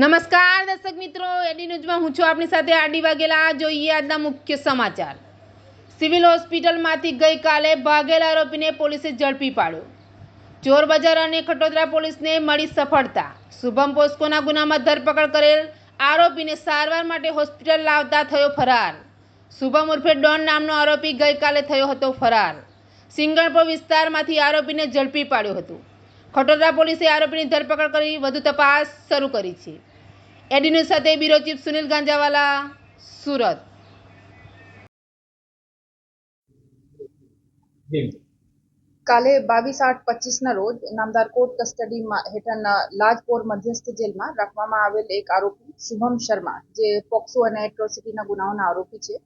નમસ્કાર દર્શક મિત્રો એડી ન્યૂઝમાં હું છું આપની સાથે આડી વાઘેલા. જોઈએ આજના મુખ્ય સમાચાર. સિવિલ હોસ્પિટલમાંથી ગઈકાલે ભાગેલા આરોપીને પોલીસે ઝડપી પાડ્યો. ચોર બજાર અને ખટોદરા પોલીસને મળી સફળતા. શુભમ પોસ્કોના ગુનામાં ધરપકડ કરેલ આરોપીને સારવાર માટે હોસ્પિટલ લાવતા થયો ફરાર. શુભમ ઉર્ફે ડોન નામનો આરોપી ગઈકાલે થયો હતો ફરાર. સિંગણપુર વિસ્તારમાંથી આરોપીને ઝડપી પાડ્યો હતો. ખટોદરા પોલીસે આરોપીની ધરપકડ કરી વધુ તપાસ શરૂ કરી છે. એડી ન્યૂઝ સાથે બ્યુરો ચીફ સુનિલ ગાંજાવાલા સુરત. કાલે બાવીસ આઠ પચીસના રોજ નામદાર કોર્ટ કસ્ટડી હેઠળના લાજપોર મધ્યસ્થ જેલમાં રાખવામાં આવેલ એક આરોપી શુભમ શર્મા જે પોક્સો અને એટ્રોસિટીના ગુનાઓના આરોપી છે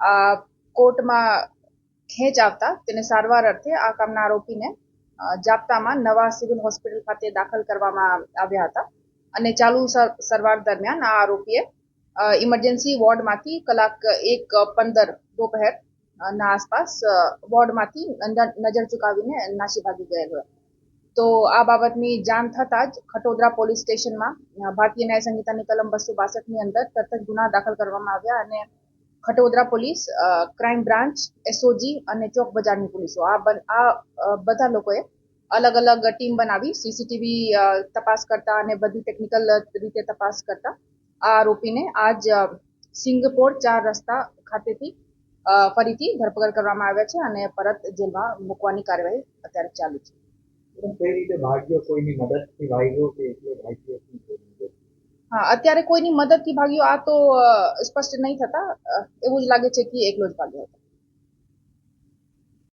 આ કોર્ટમાં ખેંચ આવતા તેને સારવાર અર્થે આ કામના આરોપીને જાપ્તામાં નવા સિવિલ હોસ્પિટલ ખાતે દાખલ કરવામાં આવ્યા હતા. અને ચાલુ સરવાર દરમિયાન આ આરોપીએ ઇમરજન્સી વોર્ડમાંથી કલાક એક, પંદર દોપહેર ના આસપાસ વોર્ડમાંથી નજર- ચુકાવીને નાસી ભાગી ગયેલો તો આ બાબતની જાણ થતાં જ ખટોદરા પોલીસ સ્ટેશનમાં ભારતીય ન્યાય સંહિતાની કલમ બસો બાસઠની અંદર તરત જ ગુના દાખલ કરવામાં આવ્યા અને Khatodara police crime branch SOG અને ચોક બજારની પોલીસો આ બધા લોકોએ અલગ અલગ ટીમ બનાવી સીસીટીવી તપાસ કરતા અને બધી ટેકનિકલ રીતે તપાસ કરતા. આ આરોપીને આજ સિંગપોર ચાર રસ્તા ખાતેથી ફરીથી ધરપકડ કરવામાં આવ્યા છે અને પરત જેલમાં મૂકવાની કાર્યવાહી અત્યારે ચાલુ છે? હા અત્યારે કોઈની મદદથી ભાગ્યો આ તો સ્પષ્ટ નહીં થતા. એવું જ લાગે છે કે એકલો જ ભાગ્યો હતો.